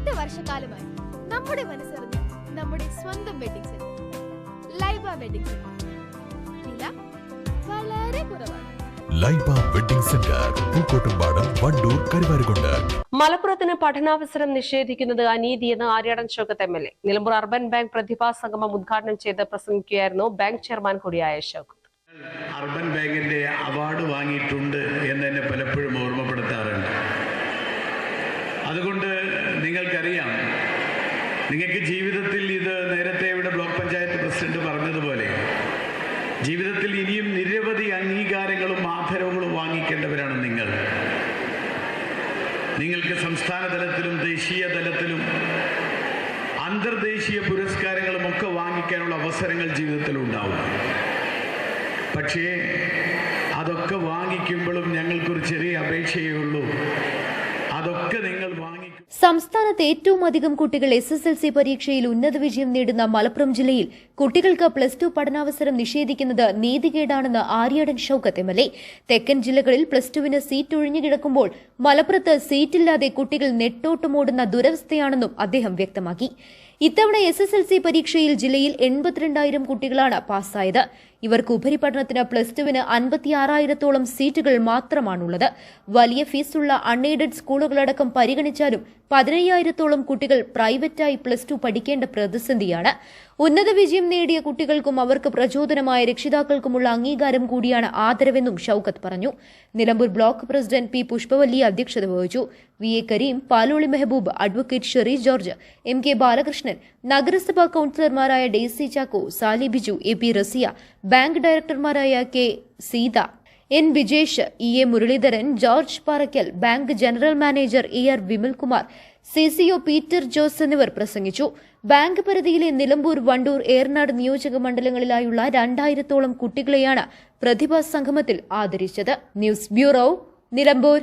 എട്ട് വർഷക്കാലമായി നമ്മുടെ മനസ്സറിഞ്ഞ നമ്മുടെ സ്വന്തം wedding centre Laiba wedding centre വില വളരെ കുറവാണ്. Laiba wedding centre Pookkottumpadam Wandoor Karuvarakundu. മലപ്പുറത്തിന് പഠനാവസരം നിഷേധിക്കുന്നത് അനീതിയെന്ന് Aryadan Shoukath M L A. Nilambur urban bank പ്രതിഭാ സംഗമം ഉദ്ഘാടനം ചെയ്ത് പ്രസംഗിക്കുകയായിരുന്നു ബാങ്ക് ചെയർമാൻ കൂടിയായ ഷൗക്കത്ത് അർബൻ ബാങ്കിന്റെ അവാർഡ് വാങ്ങിയിട്ടുണ്ട് എന്ന് എന്നെ പലപ്പോഴും ഓർമ്മപ്പെടുത്താറുണ്ട്. അതുകൊണ്ട് നിങ്ങൾക്കറിയാം. നിങ്ങൾക്ക് ജീവിതത്തിൽ ഇത് നേരത്തെ ഇവിടെ ബ്ലോക്ക് പഞ്ചായത്ത് പ്രസിഡന്റ് പറഞ്ഞതുപോലെ ജീവിതത്തിൽ ഇനിയും നിരവധി അംഗീകാരങ്ങളും ആദരവുകളും വാങ്ങിക്കേണ്ടവരാണ് നിങ്ങൾ. നിങ്ങൾക്ക് സംസ്ഥാന തലത്തിലും ദേശീയ തലത്തിലും അന്തർദേശീയ പുരസ്കാരങ്ങളും ഒക്കെ വാങ്ങിക്കാനുള്ള അവസരങ്ങൾ ജീവിതത്തിൽ ഉണ്ടാവും. പക്ഷേ അതൊക്കെ വാങ്ങിക്കുമ്പോഴും ഞങ്ങൾക്കൊരു ചെറിയ അപേക്ഷയേ ഉള്ളൂ. അതൊക്കെ നിങ്ങൾ വാങ്ങിക്കും സംസ്ഥാനത്ത് ഏറ്റവും അധികം കുട്ടികൾ എസ് എസ് എൽ സി പരീക്ഷയിൽ ഉന്നത വിജയം നേടുന്ന മലപ്പുറം ജില്ലയിൽ കുട്ടികൾക്ക് പ്ലസ് ടു പഠനാവസരം നിഷേധിക്കുന്നത് നീതികേടാണെന്ന് Aryadan Shoukath M L A. തെക്കൻ ജില്ലകളിൽ പ്ലസ് ടുവിന് സീറ്റ് ഒഴിഞ്ഞുകിടക്കുമ്പോൾ മലപ്പുറത്ത് സീറ്റില്ലാതെ കുട്ടികൾ നെട്ടോട്ടമോടുന്ന ദുരവസ്ഥയാണെന്നും അദ്ദേഹം വ്യക്തമാക്കി. ഇത്തവണ എസ് എസ് എൽ സി പരീക്ഷയിൽ ജില്ലയിൽ എൺപത്തിരണ്ടായിരം കുട്ടികളാണ് പാസ്സായത്. ഇവർക്ക് ഉപരിപഠനത്തിന് പ്ലസ് ടുവിന് അൻപത്തിയാറായിരത്തോളം സീറ്റുകൾ മാത്രമാണുള്ളത്. വലിയ ഫീസുള്ള അൺഎയ്ഡഡ് സ്കൂളുകളടക്കം പരിഗണിച്ചാലും പതിനയ്യായിരത്തോളം കുട്ടികൾ പ്രൈവറ്റായി പ്ലസ് ടു പഠിക്കേണ്ട പ്രതിസന്ധിയാണ്. ഉന്നത വിജയം നേടിയ കുട്ടികൾക്കും അവർക്ക് പ്രചോദനമായ രക്ഷിതാക്കൾക്കുമുള്ള അംഗീകാരം കൂടിയാണ് ആദരവെന്നും ഷൌക്കത്ത് പറഞ്ഞു. Nilambur block president P Pushpavalli അധ്യക്ഷത വഹിച്ചു. V A Kareem Paloli Mehaboob advocate Sherry George M K Balakrishnan നഗരസഭാ കൌൺസിലർമാരായ Daisy Chacko Sally Biju A P Raziya bank ഡയറക്ടർമാരായ K Seetha N. Vijesh E. A. Muraleedharan George Parakkal bank general manager A R. Vimalkumar C. Peter Jose എന്നിവർ പ്രസംഗിച്ചു. Bank പരിധിയിലെ നിലമ്പൂർ വണ്ടൂർ ഏർനാട് നിയോജക മണ്ഡലങ്ങളിലായുള്ള രണ്ടായിരത്തോളം കുട്ടികളെയാണ് പ്രതിഭാ സംഗമത്തിൽ ആദരിച്ചത്. News bureau Nilambur.